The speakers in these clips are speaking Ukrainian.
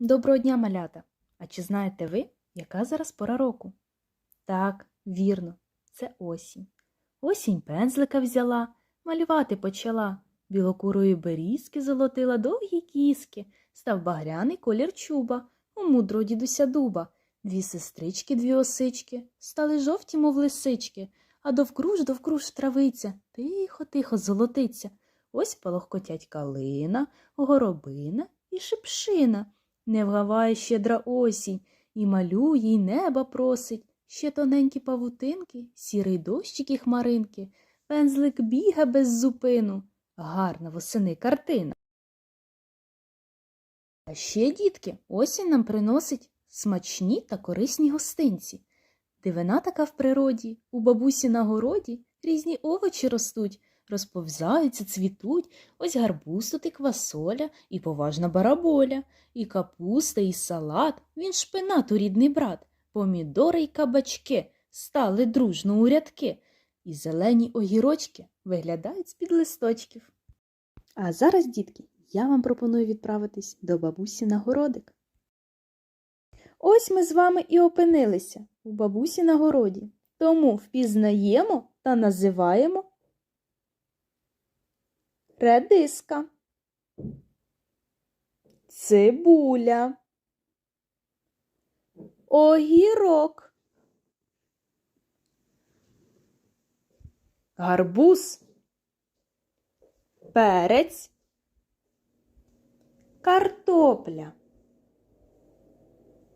Доброго дня, малята! А чи знаєте ви, яка зараз пора року? Так, вірно, це осінь. Осінь пензлика взяла, малювати почала. Білокурої берізки золотила довгі кіски, став багряний колір чуба, у мудрого дідуся дуба. Дві сестрички, дві осички, стали жовті, мов лисички, а довкруж, довкруж травиця, тихо, тихо золотиться. Ось полохкотять калина, горобина і шипшина. Не вгаває щедра осінь, і малює, й неба просить. Ще тоненькі павутинки, сірий дощик і хмаринки, пензлик біга без зупину. Гарна восени картина. А ще, дітки, осінь нам приносить смачні та корисні гостинці. Дивина така в природі, у бабусі на городі різні овочі ростуть, розповзаються, цвітуть, ось гарбуз тут і квасоля, і поважна бараболя, і капуста, і салат, він шпинату рідний брат, помідори й кабачки стали дружно у рядки, і зелені огірочки виглядають з-під листочків. А зараз, дітки, я вам пропоную відправитись до бабусі на городик. Ось ми з вами і опинилися у бабусі на городі, тому впізнаємо та називаємо редиска, цибуля, огірок, гарбуз, перець, картопля,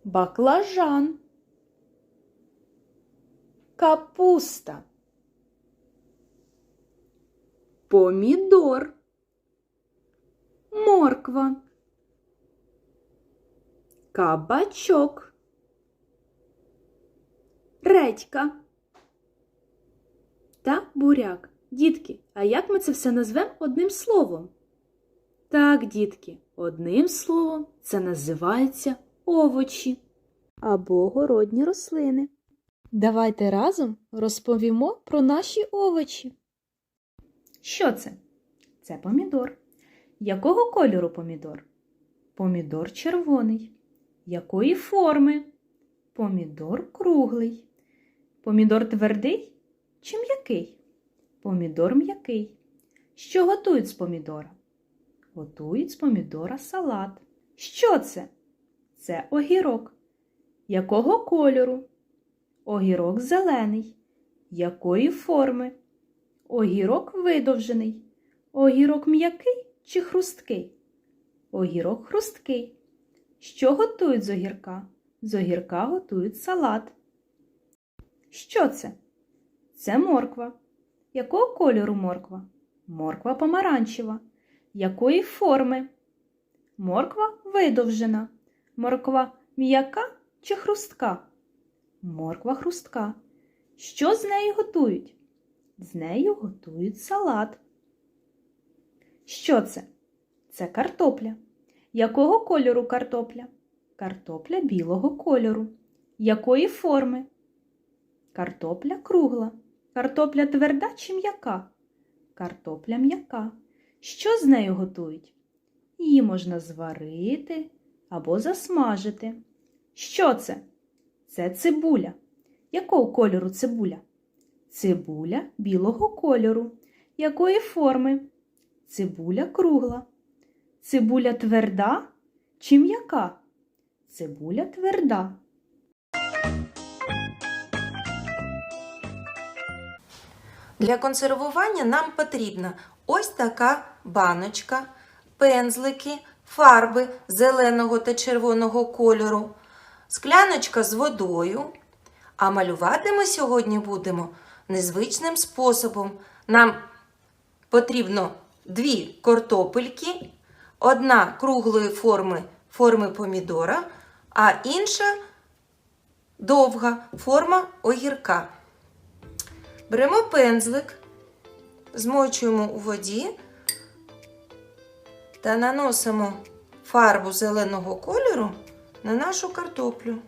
баклажан, капуста, помідор, морква, кабачок, редька та буряк. Дітки, а як ми це все назвемо одним словом? Так, дітки, одним словом це називається овочі або городні рослини. Давайте разом розповімо про наші овочі. Що це? Це помідор. Якого кольору помідор? Помідор червоний. Якої форми? Помідор круглий. Помідор твердий чи м'який? Помідор м'який. Що готують з помідора? Готують з помідора салат. Що це? Це огірок. Якого кольору? Огірок зелений. Якої форми? Огірок видовжений. Огірок м'який чи хрусткий? Огірок хрусткий. Що готують з огірка? З огірка готують салат. Що це? Це морква. Якого кольору морква? Морква помаранчева. Якої форми? Морква видовжена. Морква м'яка чи хрустка? Морква хрустка. Що з нею готують? З нею готують салат. Що це? Це картопля. Якого кольору картопля? Картопля білого кольору. Якої форми? Картопля кругла. Картопля тверда чи м'яка? Картопля м'яка. Що з нею готують? Її можна зварити або засмажити. Що це? Це цибуля. Якого кольору цибуля? Цибуля білого кольору. Якої форми? Цибуля кругла. Цибуля тверда чи м'яка? Цибуля тверда. Для консервування нам потрібна ось така баночка, пензлики, фарби зеленого та червоного кольору, скляночка з водою. А малювати ми сьогодні будемо незвичним способом. Нам потрібно дві картопельки, одна круглої форми форми помідора, а інша довга форма огірка. Беремо пензлик, змочуємо у воді та наносимо фарбу зеленого кольору на нашу картоплю.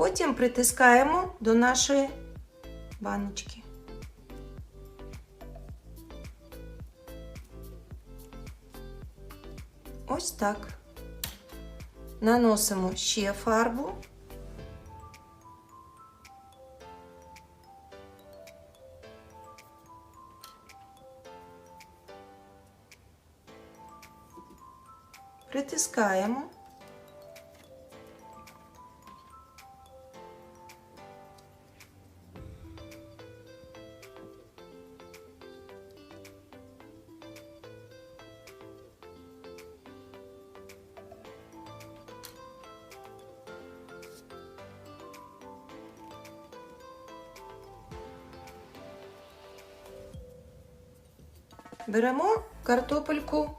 Потім притискаємо до нашої баночки. Ось так. Наносимо ще фарбу. Притискаємо. Беремо картопельку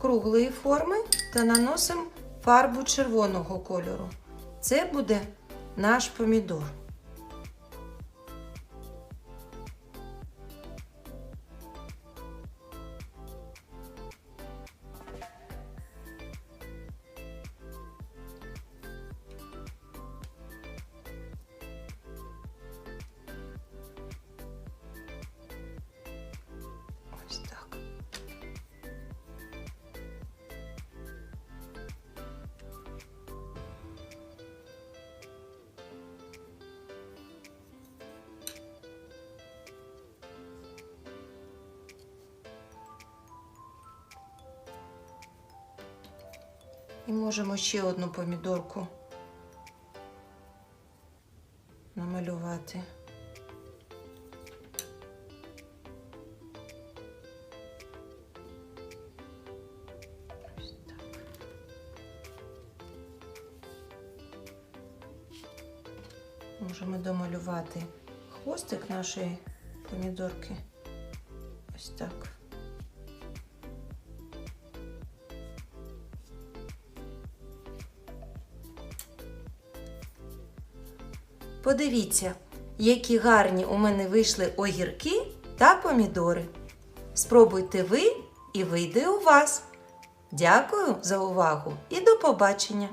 круглої форми та наносимо фарбу червоного кольору. Це буде наш помідор. І можемо ще одну помідорку намалювати. Можемо домалювати хвостик нашої помідорки. Ось так. Подивіться, які гарні у мене вийшли огірки та помідори. Спробуйте ви і вийде у вас. Дякую за увагу і до побачення!